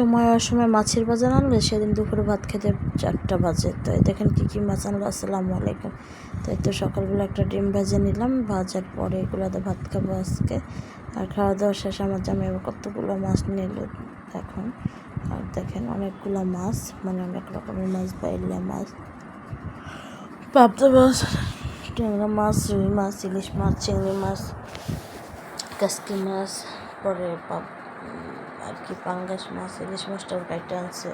সময় অসময় মাছের বাজার আনলে সেদিন দুপুরে ভাত খেতে চারটা বাজে। তো দেখেন কী কী মাছ আনলো, আসসালামু আলাইকুম। তাই তো সকালবেলা একটা ডিম ভেজে নিলাম, ভাজার পরে এগুলোতে ভাত খাব আজকে। আর খাওয়া দাওয়া শেষ, আমার আবার কতগুলো মাছ নিল এখন। আর দেখেন অনেকগুলো মাছ মানে অনেক রকমের মাছ বাইলা মাছ। পাবদা মাছ, ট্যাংরা মাছ, রুই মাছ, ইলিশ মাছ, চিংড়ি মাছ, কাসকি মাছ, পরে পাপ আর কি পাঙ্গাস মাছ, ইলিশ মাছটাও কাইটে আনছে।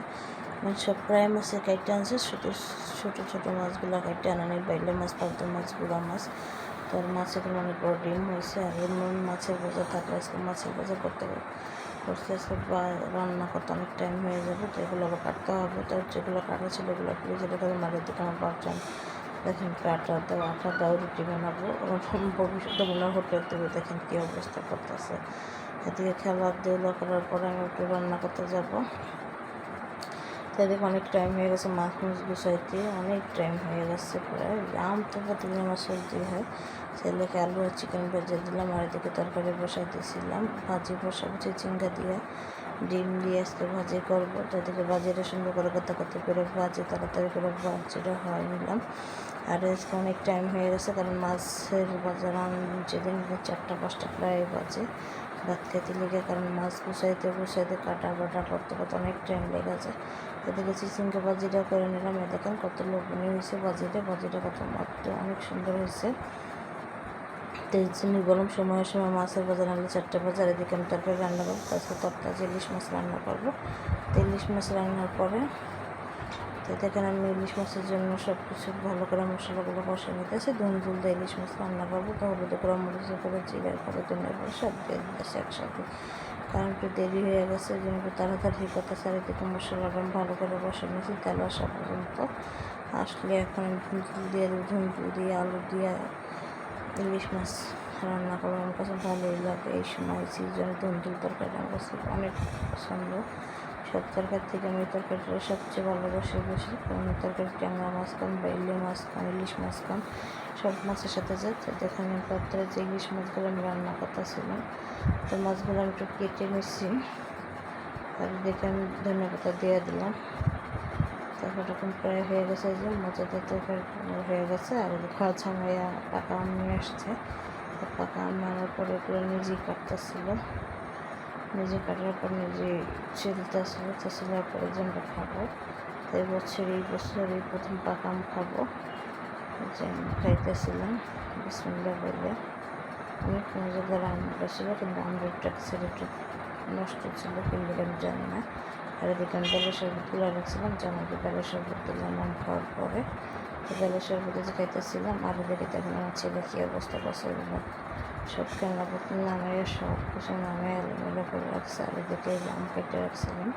মানে সব প্রায় মাছের কাইটে আনছে শুধু ছোটো ছোটো মাছগুলো কাইটে আনা নেই বাইলে মাছ পাবদা মাছ, গুঁড়া মাছ। তোর মাছের অনেক বড় ডিম হয়েছে আর এমন মাছের বাজার থাকলে আজকে মাছের বাজার করতে হবে। করতে আজকে বা, রান্না করতে অনেক টাইম হয়ে যাবে, তো এগুলো আবার কাটতে হবে। তো যেগুলো কাটা ছিল ওগুলো ফ্রিজে রেখে মারের দিকে আমার বাচ্চান দেখেন আটা দাও আটা দাও রুটি বানাবো। ভবিষ্যতে মনে হোটেল থেকে দেখেন কী অবস্থা করতেছে। এদিকে খেলা দেওয়া করার পরে আমি একটু রান্না করতে যাব। এদিকে অনেক টাইম হয়ে গেছে, মাছ মাছ গুছাইতে। অনেক টাইম হয়ে গেছে প্রায়। আম তো প্রতিদিন আমার সবজি হয়। ছেলেকে আলু আর চিকেন ভেজে দিলাম আর এদিকে তরকারি বসাই দিয়েছিলাম ভাজি বসাবো, চিংড়া দিয়ে, ডিম দিয়ে আজকে ভাজি করব। তো এদিকে বাজিটা সুন্দর করে কত কত করে ভাজি, তাড়াতাড়ি করে ভাজিটা হয় নিলাম। আর আজকে অনেক টাইম হয়ে গেছে, কারণ মাছের বাজার যেদিন, চারটা, পাঁচটা প্রায় বাজে। ভাত খেতে লেগে, কারণ মাছ গুছাইতে গুছাইতে কাটা বাটা করতে করতে অনেক টাইম লেগে যায়। এদিকে চিচিঙ্গা বাজিটা করে নিলাম। দেখেন কত লোভনীয় হয়েছে বাজিটা। বাজিটা কত মাত্র অনেক সুন্দর হয়েছে। তো এই জন্যই বললাম সময়ের সময় মাছের বাজার আনলে চারটে বাজার, এদিকে আমি তরকারি রান্না করব। তারপর তরকারি, ইলিশ মাছ রান্না করব। ইলিশ মাছ রান্নার পরে তো দেখেন আমি ইলিশ মাছের জন্য সব কিছু ভালো করে মশলাগুলো কষে নিতেছি? ধুন দুল দিয়ে ইলিশ মাছ রান্না করব। তো হলুদ করে মরিচ করে জিরার করে ধনের করে সব দিয়ে দিতেছি একসাথে। কারণ একটু দেরি হয়ে গেছে, ওই জন্য একটু তাড়াতাড়ি করতে চারিদিকে মশলাটা ভালো করে বসে নিয়েছি, তেল আসা পর্যন্ত। আসলে এখন ধুন ধুল দিয়ে ধুন ধুল দিয়ে আলু দিয়ে ইলিশ মাছ রান্না করব। আমার কাছে ভালোই লাগে এই সময় সিজনে ধুন্দুল তরকারি আমার কাছে অনেক পছন্দ। সব তরকারি থেকে আমি তরকারিটা সবচেয়ে ভালোবাসি বেশি। কারণ তরকারি ট্যাংরা মাছ খান বা ইলি মাছ খান ইলিশ মাছ খান সব মাছের সাথে যায় তো দেখেন আমি পাত্রে যে ইলিশ মাছগুলো আমি রান্না করতেছিলাম, তো মাছগুলো আমি একটু কেটে নিচ্ছি আর দেখে আমি ধনে পাতা দিয়ে দিলাম। তারপর এরকম প্রায় হয়ে গেছে যে মজাদার তরকারি হয়ে গেছে। আর খাওয়া ছামাইয়া পাকা আম নিয়ে আসছে। পাকা আম পরে এগুলো নিজেই কাটতেছিল। নিজে কাটার পর নিজে ছিলতেছিল তো ছিলার পরে যে আমরা খাব। তো এই বছর এই বছর এই প্রথম পাকা আম খাব যে আমি খাইতেছিলাম বিসমিল্লা বলে অনেক মজাদার আমটা ছিল কিন্তু আমরা একটু একটু নষ্ট ছিল কিন্তু আমি জানি না। আর এদিকে আমি বেলের শরবত তুলে রাখছিলাম, জামাইকে বেলের শরবত দিলাম আম খাওয়ার পরে তো বেলের খাইতেছিলাম, আর এদিকে দেখেন আমার ছেলে কী অবস্থা করছে সব কেনাপত্র নামাইয়া সব কিছু নামে এলোমেলো করে রাখছে, আর এদিকে আম কেটে রাখছিলাম।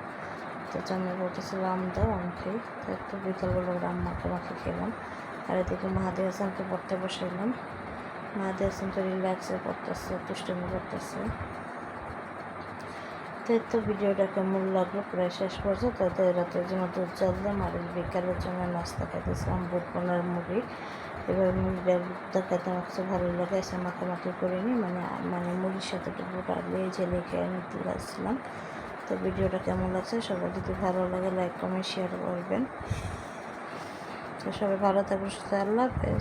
তো জামাই বলতেছিল, আম দাও আম তো একটু বিকালবেলা আম মাখে মাখে খেলাম। আর এদিকে মাহাদি হাসানকে পড়তে বসাইলাম। মাহাদি হাসান তো রিল্যাক্সে পড়তেছে, দুষ্টমি করতেছে। তো ভিডিওটা কেমন লাগল? প্রায় শেষ পর্যন্ত তাতে রাতের জন্য দুধ জ্বাললাম আর বিকালের জন্য নাস্তা খাইতেছিলাম বুট বোনার মুড়ি। এবার মুড়িটা বুটটা খেতে আমার কাছে ভালো লাগে, এসে মাখামাখি করিনি মানে মানে মুড়ির সাথে একটু বুট আগলিয়ে জেলে খেয়ে নিতে লাগছিলাম তো ভিডিওটা কেমন লাগছে? সবাই যদি ভালো লাগে লাইক কমেন্ট শেয়ার করবেন। তো সবাই ভালো থাকবে সুস্থ আল্লাহ হাফেজ।